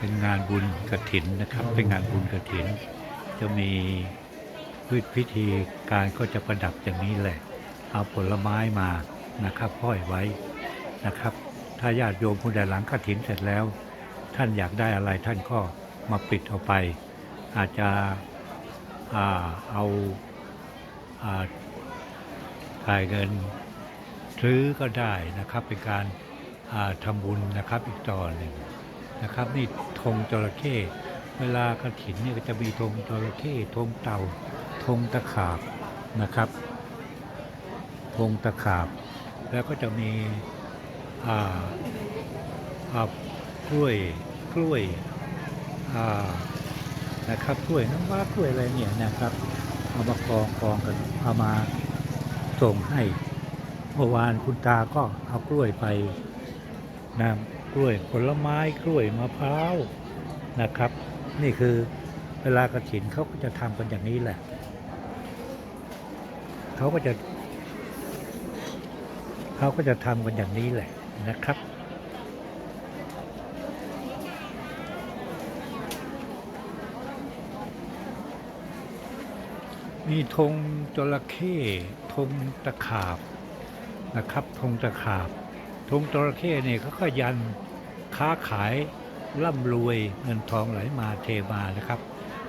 เป็นงานบุญกระถินนะครับ เป็นงานบุญกระถิน จะมีพิธีการก็จะประดับอย่างนี้แหละ เอาผลไม้มานะครับห้อยไว้นะครับ ถ้าญาติโยมผู้ใดหลังกระถินเสร็จแล้ว ท่านอยากได้อะไรท่านก็มาปิดเอาไป อาจจะเอาอ่าจ่ายเงินซื้อก็ได้นะครับเป็นการทำบุญนะครับอีกต่อหนึ่งนะครับนี่ ธงจระเข้เวลากระถินเนี่ยก็จะมีธงจระเข้ธงเต่าธงตะขาบนะครับธงตะขาบ แล้วก็จะมีอ่าอ่ากล้วยกล้วยอ่านะครับกล้วยน้ำว้ากล้วยอะไรเนี่ยนะครับเอามากองกองกันเอามาส่งให้เมื่อวานคุณตาก็เอากล้วยไปนะ กล้วยผลไม้กล้วยมะพร้าวนะครับ นี่คือเวลากระถินเขาก็จะทำกันอย่างนี้แหละเขาก็จะเขาก็จะทำกันอย่างนี้แหละนะครับมีธงจระเข้ธงตะขาบนะครับธงตะขาบ ธงจระเข้เนี่ยเขาก็ยันค้าขายร่ำรวยเงินทองไหลมาเทมานะครับ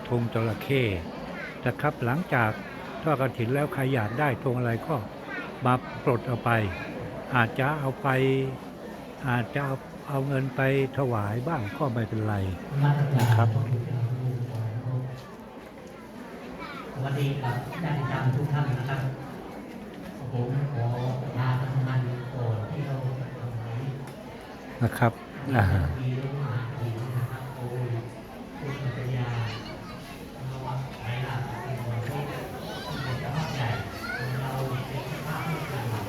ธงจระเข้นะครับหลังจากทอดกฐินแล้วใครอยากได้ธงอะไรก็มาปลดเอาไป อาจจะเอาไป อาจจะเอาเอาเงินไปถวายบ้างก็ไม่เป็นไรนะครับสวัสดีครับญาติธรรมทุกท่านนะครับผมขอประชาสัมพันก่อนที่เรา นะครับอ่ามีลูกหาผีนะครับโอ้ยพุทธปัญญาเราวัดไหลหลักเป็นวันที่เป็นเจ้าภาพใหญ่เราเป็นเจ้าภาพร่วมกันเรา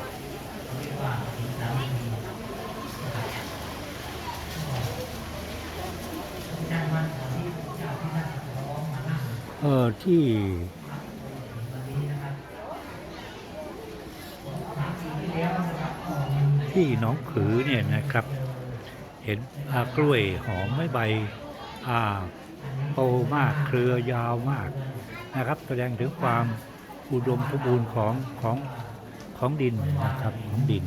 เรียกว่าผีสามีนะครับก็ท่านวันก่อที่ที่น้องมานั่งเออที่วันนี้นะครับสามปีที่แล้วนะครับออกที่หนองผือเนี่ยนะครับ เห็นกล้วยหอมไม่ใบโตมากเครือยาวมากนะครับ แสดงถึงความอุดมสมบูรณ์ของของของดินนะครับของดิน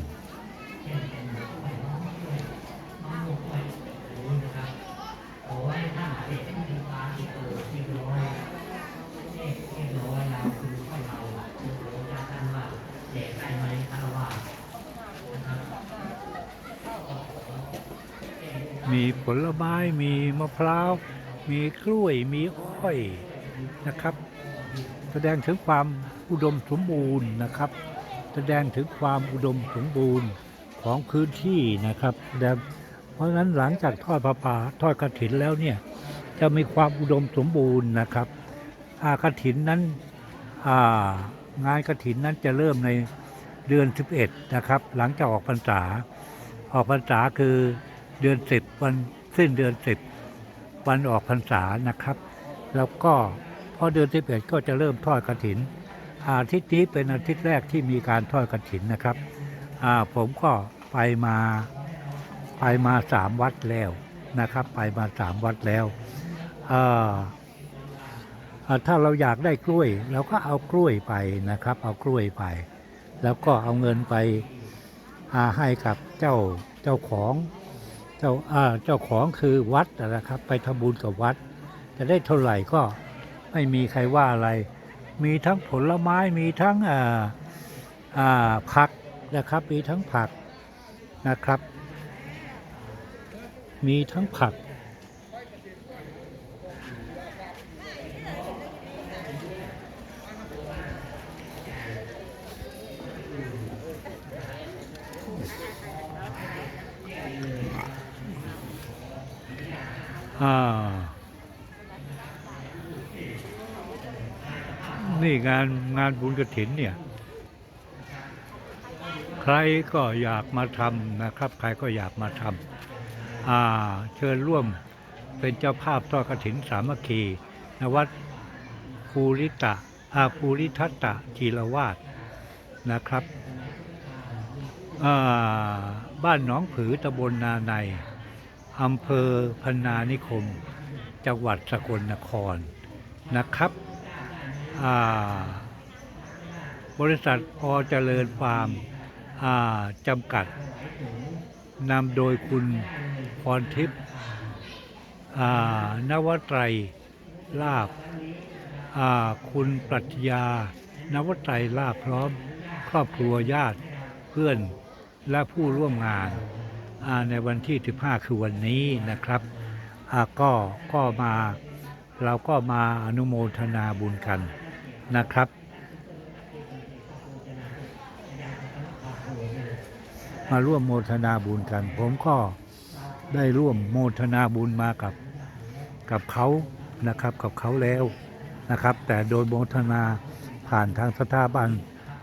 มีผลไม้มีมะพร้าว มีกล้วยมีอ้อยนะครับ แสดงถึงความอุดมสมบูรณ์นะครับ แสดงถึงความอุดมสมบูรณ์ของพื้นที่นะครับแต่เพราะฉะนั้นหลังจากทอดพระป่าทอดกระถินแล้วเนี่ยจะมีความอุดมสมบูรณ์นะครับอากระถินนั้นอางานกระถินนั้นจะเริ่มในเดือน 11 นะครับ หลังจากออกพรรษา ออกพรรษาคือ เดือน10วันสิ้นเดือน10วันออกพรรษานะครับ แล้วก็พอเดือน11ก็จะเริ่มทอดกระถิน อาทิตย์นี้เป็นอาทิตย์แรกที่มีการทอดกระถินนะครับผมก็ไปมาไปมาสามวัดแล้วนะครับ ไปมาสามวัดแล้วถ้าเราอยากได้กล้วย เราก็เอากล้วยไปนะครับ เอากล้วยไป แล้วก็เอาเงินไปให้กับเจ้าเจ้าของ เจ้าเจ้าของคือวัดนะครับ ไปทำบุญกับวัด จะได้เท่าไหร่ก็ไม่มีใครว่าอะไร มีทั้งผลไม้มีทั้งผักนะครับ มีทั้งผักนะครับ มีทั้งผัก อ่า นี่งานงานบุญกระถินเนี่ย ใครก็อยากมาทำนะครับ ใครก็อยากมาทำอ่า เชิญร่วมเป็นเจ้าภาพทอดกระถินสามัคคีณวัดภูริตะอาภูริทัตตะจีรวาสนะครับ บ้านหนองผือตำบลนาใน อำเภอพนานิคม จังหวัดสกลนครนะครับ บริษัทพอเจริญฟาร์มาจำกัดนำโดยคุณพรทิพย์นวไตรลาบาคุณปรัชญานวไตรลาบพร้อม ครอบครัวญาติเพื่อนและผู้ร่วมงาน ในวันที่ 15 คือวันนี้นะครับก็ก็มาเราก็มาอนุโมทนาบุญกันนะครับ มาร่วมโมทนาบุญกัน ผมก็ได้ร่วมโมทนาบุญมากับกับเขานะครับกับเขาแล้วนะครับ แต่โดยโมทนาผ่านทางสถาบัน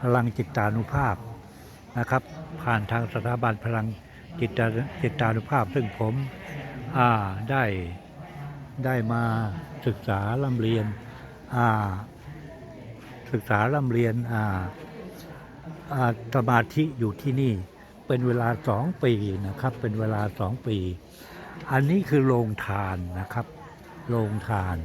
พลังจิตานุภาพนะครับ ผ่านทางสถาบันพลัง จิตจิตานุภาพ ซึ่งผมได้ได้มาศึกษาลำเรียนศึกษาลำเรียนสมาธิอยู่ที่นี่เป็นเวลาสองปีนะครับ เป็นเวลาสองปี อันนี้คือโรงทานนะครับ โรงทาน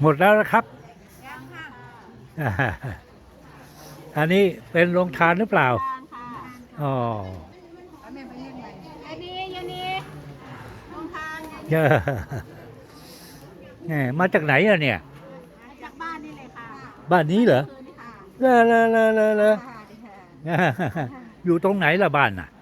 หมดแล้วนะครับยังค่ะอันนี้เป็นโรงทานหรือเปล่าทานค่ะอ๋อแล้วแม่ไปเรียกใหม่ยายนียายนีลงทานยายนีเย้แหมมาจากไหนอะเนี่ย จากบ้านนี่เลยค่ะ บ้านนี้เหรอคืนค่ะเลอเลอเลอเลอเลอค่ะอยู่ตรงไหนล่ะบ้านน่ะบ้านอยู่แถว